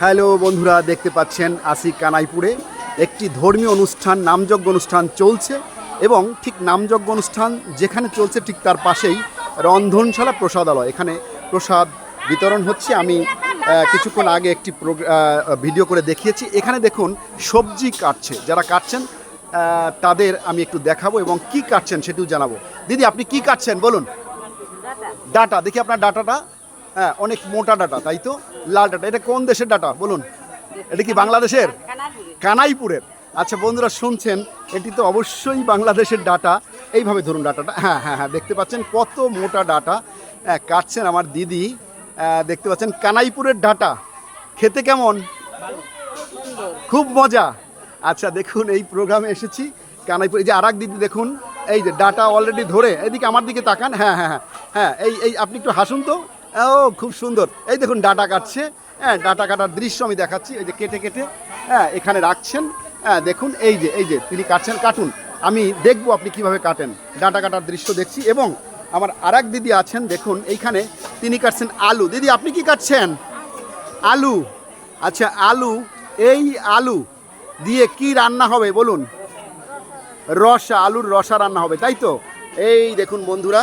Hello বন্ধুরা দেখতে পাচ্ছেন আসি কানাইপুরে একটি ধর্মীয় অনুষ্ঠান নামযজ্ঞ অনুষ্ঠান চলছে এবং ঠিক নামযজ্ঞ অনুষ্ঠান যেখানে চলছে ঠিক তার পাশেই রন্ধনশালা প্রসাদালয়। এখানে প্রসাদ বিতরণ হচ্ছে। আমি কিছুক্ষণ আগে একটি ভিডিও করে দেখিয়েছি। এখানে দেখুন সবজি কাটছে। যারা কাটছেন তাদের আমি একটু দেখাবো এবং কি কাটছেন সেটিও জানাব। দিদি আপনি কি কাটছেন? বলুন। ডাটা। দেখি আপনার ডাটাটা। হ্যাঁ অনেক মোটা ডাটা, তাই তো? লাল ডাটা, এটা কোন দেশের ডাটা? বলুন। এটা কি বাংলাদেশের? কানাইপুরের। আচ্ছা বন্ধুরা, শুনছেন? এটি তো অবশ্যই বাংলাদেশের ডাটা। এইভাবে ধরুন ডাটাটা। হ্যাঁ হ্যাঁ হ্যাঁ দেখতে পাচ্ছেন কত মোটা ডাটা। হ্যাঁ কাটছেন আমার দিদি। দেখতে পাচ্ছেন কানাইপুরের ডাটা। খেতে কেমন? খুব মজা। আচ্ছা দেখুন, এই প্রোগ্রামে এসেছি। কানাইপুর, এই যে আর দিদি, দেখুন। এই যে ডাটা অলরেডি ধরে। এদিকে আমার দিকে তাকান। হ্যাঁ হ্যাঁ হ্যাঁ হ্যাঁ এই এই, আপনি একটু হাসুন তো। ও, খুব সুন্দর। এই দেখুন, ডাটা কাটছে। হ্যাঁ ডাটা কাটার দৃশ্য আমি দেখাচ্ছি। এই যে কেটে কেটে হ্যাঁ এখানে রাখছেন। হ্যাঁ দেখুন, এই যে এই যে, তিনি কাটছেন, কাটুন। আমি দেখব আপনি কীভাবে কাটেন। ডাটা কাটার দৃশ্য দেখছি এবং আমার আর দিদি আছেন, দেখুন, এইখানে তিনি কাটছেন আলু। দিদি, আপনি কি কাটছেন? আলু। আচ্ছা আলু, এই আলু দিয়ে কি রান্না হবে, বলুন? রসা, আলুর রসা রান্না হবে, তাই তো? এই দেখুন, বন্ধুরা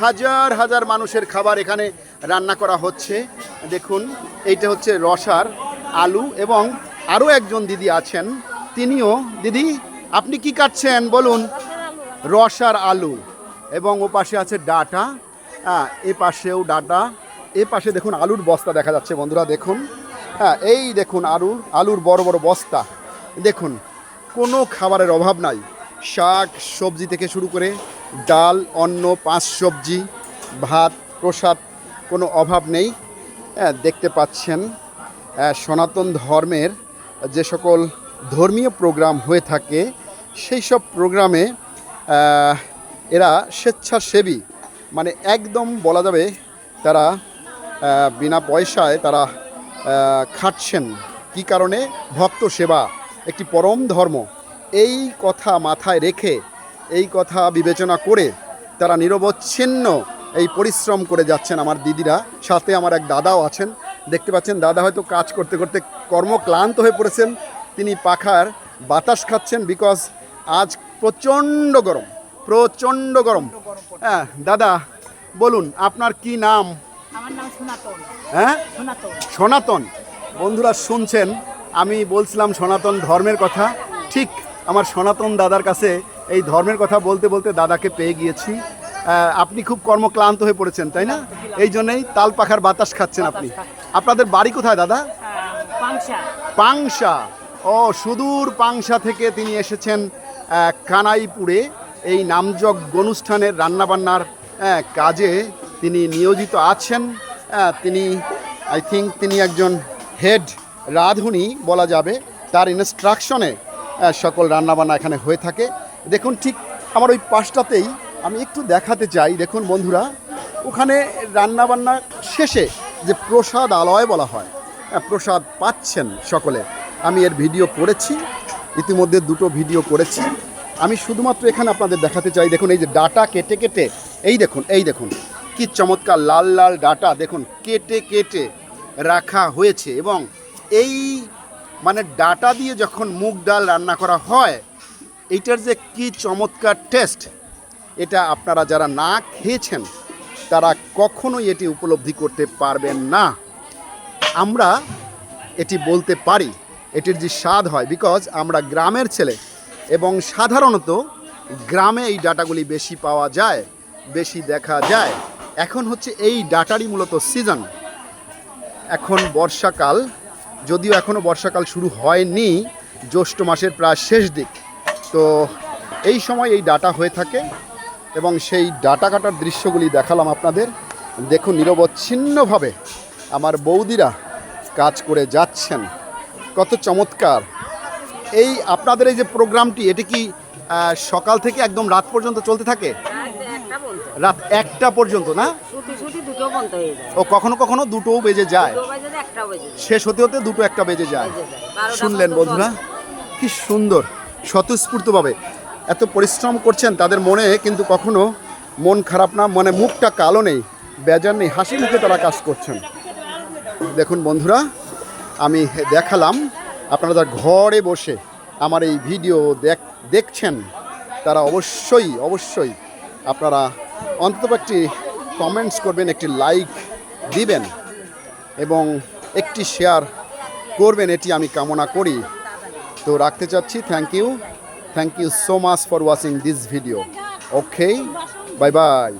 হাজার হাজার মানুষের খাবার এখানে রান্না করা হচ্ছে। দেখুন, এইটা হচ্ছে রসার আলু এবং আরও একজন দিদি আছেন। তিনিও, দিদি, আপনি কি কাটছেন? বলুন। রসার আলু এবং ও পাশে আছে ডাটা। হ্যাঁ এ পাশেও ডাটা। এ পাশে দেখুন, আলুর বস্তা দেখা যাচ্ছে বন্ধুরা, দেখুন। হ্যাঁ এই দেখুন, আলুর আলুর বড় বড় বস্তা। দেখুন, কোনো খাবারের অভাব নাই। শাক, সবজি থেকে শুরু করে ডাল অন্ন পাঁচ সবজি ভাত প্রসাদ কোনো অভাব নেই। হ্যাঁ, দেখতে পাচ্ছেন সনাতন ধর্মের যে সকল ধর্মীয় প্রোগ্রাম হয়ে থাকে সেই সব প্রোগ্রামে এরা স্বেচ্ছাসেবী। মানে একদম বলা যাবে তারা বিনা পয়সায় তারা খাটছেন। কি কারণে? ভক্ত সেবা একটি পরম ধর্ম। এই কথা মাথায় রেখে এই কথা বিবেচনা করে তারা নিরবচ্ছিন্ন এই পরিশ্রম করে যাচ্ছেন আমার দিদিরা। সাথে আমার এক দাদাও আছেন। দেখতে পাচ্ছেন দাদা হয়তো কাজ করতে করতে কর্মক্লান্ত হয়ে পড়েছেন। তিনি পাখার বাতাস খাচ্ছেন বিকজ আজ প্রচণ্ড গরম প্রচণ্ড গরম। হ্যাঁ দাদা বলুন আপনার কি নাম? সনাতন। হ্যাঁ? সনাতন। বন্ধুরা শুনছেন আমি বলছিলাম সনাতন ধর্মের কথা। ঠিক আমার সনাতন দাদার কাছে এই ধর্মের কথা বলতে বলতে দাদাকে পেয়ে গিয়েছি। আপনি খুব কর্মক্লান্ত হয়ে পড়েছেন তাই না? এই জন্যই তাল পাখার বাতাস খাচ্ছেন আপনি। আপনাদের বাড়ি কোথায় দাদা? পাংশা। ও সুদূর পাংশা থেকে তিনি এসেছেন কানাইপুরে। এই নামযজ্ঞ অনুষ্ঠানের রান্নাবান্নার কাজে তিনি নিয়োজিত আছেন। তিনি আই থিঙ্ক তিনি একজন হেড রাঁধুনি বলা যাবে। তার ইনস্ট্রাকশনে সকল রান্নাবান্না এখানে হয়ে থাকে। দেখুন, ঠিক আমার ওই পাশটাতেই আমি একটু দেখাতে চাই। দেখুন বন্ধুরা, ওখানে রান্নাবান্না শেষে যে প্রসাদ আলয় বলা হয় প্রসাদ পাচ্ছেন সকলে। আমি এর ভিডিও করেছি, ইতিমধ্যে দুটো ভিডিও করেছি। আমি শুধুমাত্র এখানে আপনাদের দেখাতে চাই, দেখুন এই যে ডাটা কেটে কেটে, এই দেখুন এই দেখুন, কি চমৎকার লাল লাল ডাটা, দেখুন, কেটে কেটে রাখা হয়েছে এবং এই মানে ডাটা দিয়ে যখন মুগ ডাল রান্না করা হয় এইটার যে কি চমৎকার টেস্ট এটা আপনারা যারা না খেয়েছেন, তারা কখনোই এটি উপলব্ধি করতে পারবেন না। আমরা এটি বলতে পারি, এটির যে স্বাদ হয় বিকজ আমরা গ্রামের ছেলে এবং সাধারণত গ্রামে এই ডাটাগুলি বেশি পাওয়া যায়, বেশি দেখা যায়। এখন হচ্ছে এই ডাটারই মূলত সিজন এখন বর্ষাকাল, যদিও এখনও বর্ষাকাল শুরু হয়নি, জ্যৈষ্ঠ মাসের প্রায় শেষ দিক। তো এই সময় এই ডাটা হয়ে থাকে এবং সেই ডাটা কাটার দৃশ্যগুলি দেখালাম আপনাদের। দেখুন, নিরবচ্ছিন্নভাবে আমার বৌদিরা কাজ করে যাচ্ছেন। কত চমৎকার। এই আপনাদের এই যে প্রোগ্রামটি, এটি কি সকাল থেকে একদম রাত পর্যন্ত চলতে থাকে? রাত একটা পর্যন্ত, না? ও, কখনো কখনো দুটোও বেজে যায়। শেষ হতে হতে দুটো একটা বেজে যায়। শুনলেন বন্ধুরা, কি সুন্দর। স্বতঃস্ফূর্তভাবে এত পরিশ্রম করছেন তাদের মনে কিন্তু কখনো মন খারাপ না মানে মুখটা কালো নেই, বেজার নেই, হাসি মুখে তারা কাজ করছেন। দেখুন বন্ধুরা, আমি দেখালাম, আপনারা ঘরে বসে আমার এই ভিডিও দেখ, দেখছেন, তারা অবশ্যই অবশ্যই আপনারা অন্তত একটি কমেন্টস করবেন, একটি লাইক দিবেন এবং একটি শেয়ার করবেন, এটি আমি কামনা করি। তো রাখতে চাচ্ছি thank you thank you so much for watching this video okay bye bye